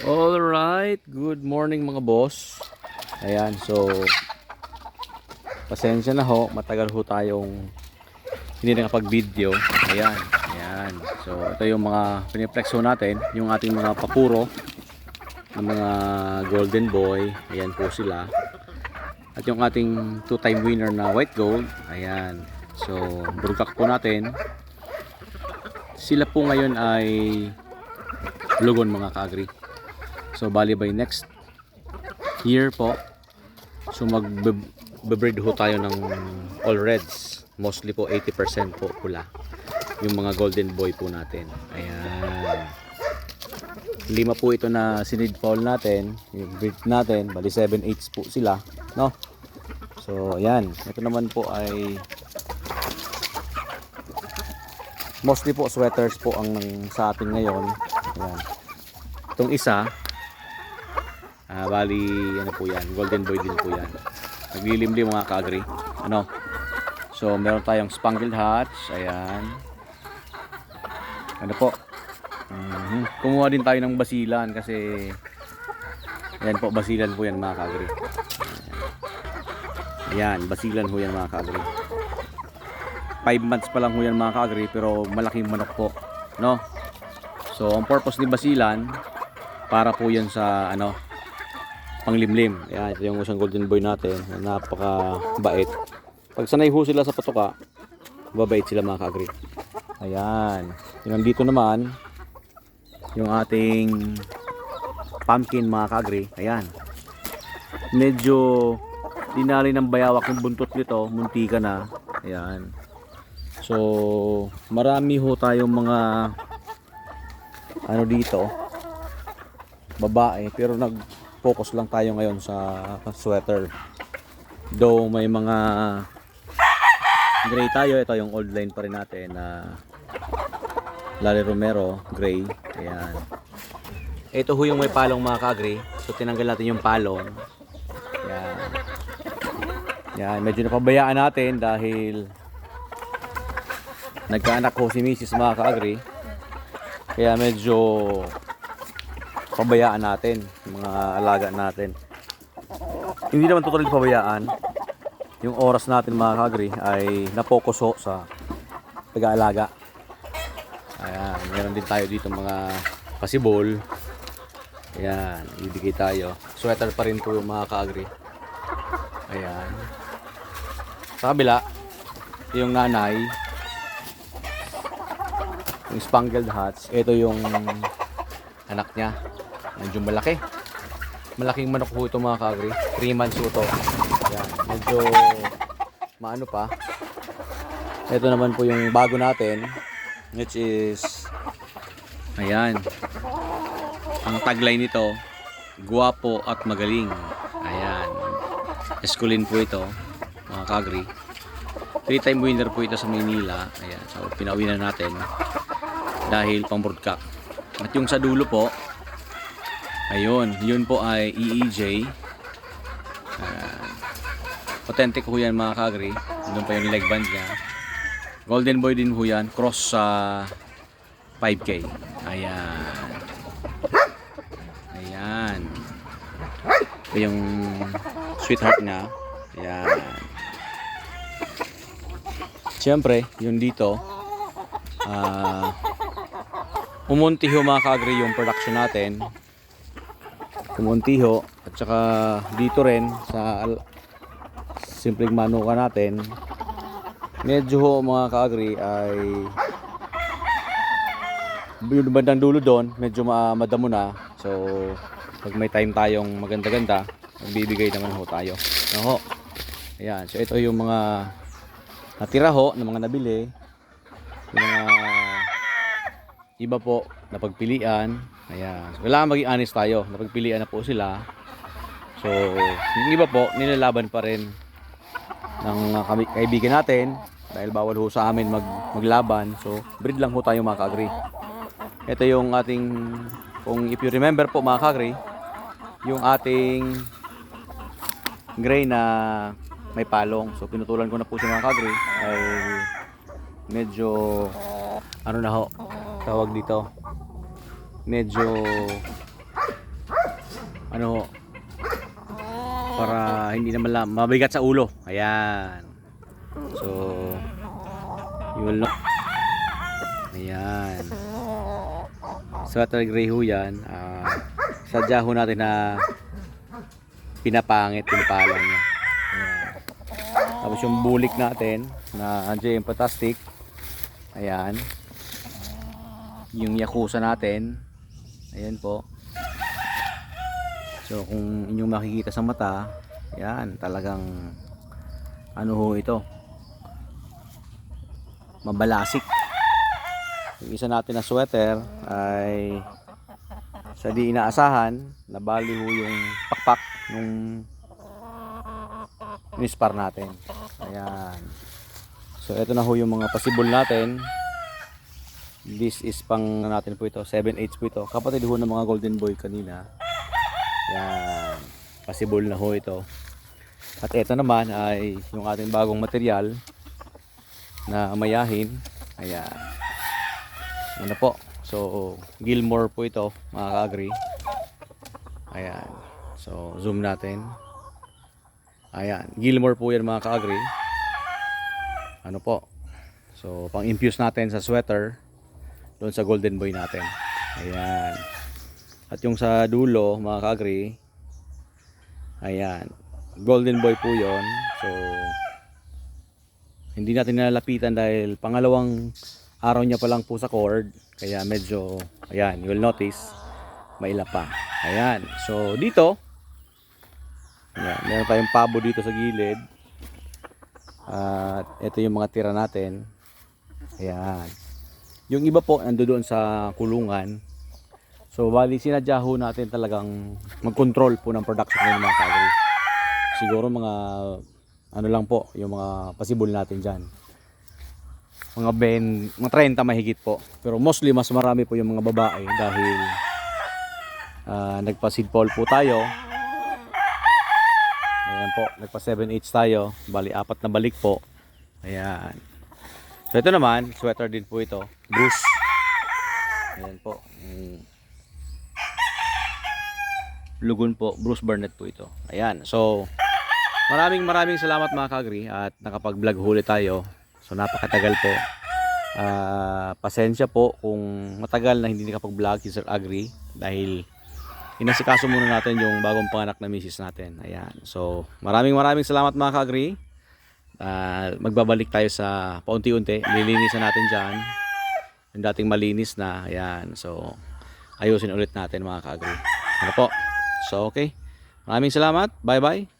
Alright, good morning mga boss. Ayan, so pasensya na ho, matagal ho tayong hindi nakapag-video. Ayan, ayan. So ito yung mga piniplex ho natin, yung ating mga papuro ng mga golden boy. Ayan po sila. At yung ating two-time winner na white gold. Ayan. So, burgak po natin. Sila po ngayon ay lugon mga kaagri. So bali by next year po so mag-breed ho tayo ng all reds. Mostly po 80% po pula. Yung mga golden boy po natin. Ayan. Lima po ito na sinid fall natin, yung breed natin, bali 7 8 po sila, no? So ayan, ito naman po ay mostly po sweaters po ang sa atin ngayon. Ayan. Itong isa, ah, bali, ano po yan, golden boy din po yan. Naglilimlim mga kaagri. Ano? So, meron tayong spangled hatch. Ayan. Ano po? Mhm. Kumuha din tayo ng basilan kasi Ayan po, basilan po yan mga kaagri. Ayan, basilan po yan mga kaagri. 5 months pa lang ho yan mga kaagri pero malaking manok po. No? So, ang purpose ni basilan para po yan sa ano panglimlim. Ayan, ito yung isang golden boy natin. Napaka bait. Pag sanay ho sila sa patuka, babait sila mga kaagri. Ayan. Yung nandito naman, yung ating pumpkin mga kaagri. Ayan. Medyo dinali ng bayawak yung buntot nito. Munti ka na. Ayan. So, marami ho tayong mga ano dito babae pero nag-focus lang tayo ngayon sa sweater. Though may mga gray tayo ito yung old line pa rin natin na Lali Romero gray. Ayan. Ito ho yung may palong mga ka-gray. So tinanggal natin yung palong. Yan yan medyo napabayaan natin dahil nagkaanak ko si Mrs. mga ka-agree kaya medyo pabayaan natin mga alaga natin. Hindi naman totally pabayaan. Yung oras natin mga ka-agree ay napokus ho sa pag-aalaga. Ayan meron din tayo dito mga pasibol ayan ibigay tayo. Sweater pa rin yung mga ka-agree ayan. Sa kabila yung nanay. Yung spangled hats. Ito yung anak niya medyo malaki. Malaking manok po ito mga kagri 3 months po ito. Yan medyo maano pa. Ito naman po yung bago natin which is ayan. Ang tagline nito guwapo at magaling. Ayan. Eskulin po ito mga kagri 3 time winner po ito sa Maynila. Ayan so pinauwi na natin dahil pang broadcast. At yung sa dulo po, ayun, yun po ay EEJ. Uh, authentic ho yan mga kagri. Doon pa yung leg band niya. Golden Boy din ho yan. Cross sa 5K. Ayan. Ayan. Ito yung sweetheart niya. Ayan. Siyempre, yun dito. Ah... umunti ho mga kaagri yung production natin umunti ho at saka dito rin sa simpleng manuka natin. Medyo ho mga kaagri ay yung bandang dulo doon medyo ma- madamo na. So pag may time tayong maganda-ganda magbibigay naman ho tayo. Ano ho? Ayan. So ito yung mga natira ho ng mga nabili. Yung mga iba po napagpilian ayan. So, kailangan maging honest tayo. Napagpilian na po sila. So yung iba po nilalaban pa rin ng kami, kaibigan natin dahil bawal ho sa amin mag, maglaban. So breed lang ho tayo mga ka-agree. Ito yung ating kung if you remember po mga ka-agree yung ating gray na may palong. So pinutulan ko na po si mga ka-agree. Ay medyo ano na ho tawag dito medyo ano para hindi naman lang mabigat sa ulo. Ayan. So, will know. Ayan. Sweater gray ho yan. Ah, sadya ho natin na pinapangit, pinapalang niya. Ayan. Tapos yung bulik natin na andiyan yung fantastic. Ayan. Yung yakuza natin. Ayan po. So kung inyong makikita sa mata, yan talagang ano ho ito. Mabalasik. Yung isa natin na sweater ay sa di inaasahan, nabali ho yung pakpak nung nispar natin. Ayan. So ito na ho yung mga possible natin. This is pang natin po ito, 7/8 po ito. Kapatid ho ng mga golden boy kanina. Yan. Possible na ho ito. At ito naman ay yung ating bagong material na mayahin. Ayan. Ano po? So, Gilmore po ito, mga ka-agree. Ayan. So, zoom natin. Ayan. Gilmore po yan, mga ka-agree. Ano po? So, pang-infuse natin sa sweater doon sa golden boy natin. Ayan. At yung sa dulo, mga ka-agree, ayan, golden boy po yon So, hindi natin nalalapitan dahil pangalawang araw niya pa lang po sa cord. Kaya medyo, ayan, you will notice, maila pa. Ayan. So, dito, ayan, meron tayong pabo dito sa gilid. At ito yung mga tira natin. Ayan. Yung iba po, nando doon sa kulungan. So, bali sinadya ho natin talagang mag-control po ng production ng mga kagri. Siguro mga ano lang po, yung mga possible natin dyan. Mga ben, mga 30 mahigit po. Pero mostly mas marami po yung mga babae dahil ah, nagpa-seed poll po tayo. Ayan po, nagpa 7H tayo. Bali, apat na balik po. Ayan. So ito naman, sweater din po ito. Bruce. Ayan po. Lugon po, Bruce Burnett po ito. Ayan. So, maraming maraming salamat mga kagri at nakapag-vlog huli tayo. So, napakatagal po. Ah, pasensya po kung matagal na hindi nakapag-vlog si Sir Agri dahil inasikaso muna natin yung bagong panganak na misis natin. Ayan. So, maraming maraming salamat mga kagri. Ah, magbabalik tayo sa paunti-unti. Lilinisan natin dyan. Yung dating malinis na. Ayan. So, ayusin ulit natin mga kagri. Ano po? So, okay. Maraming salamat. Bye-bye.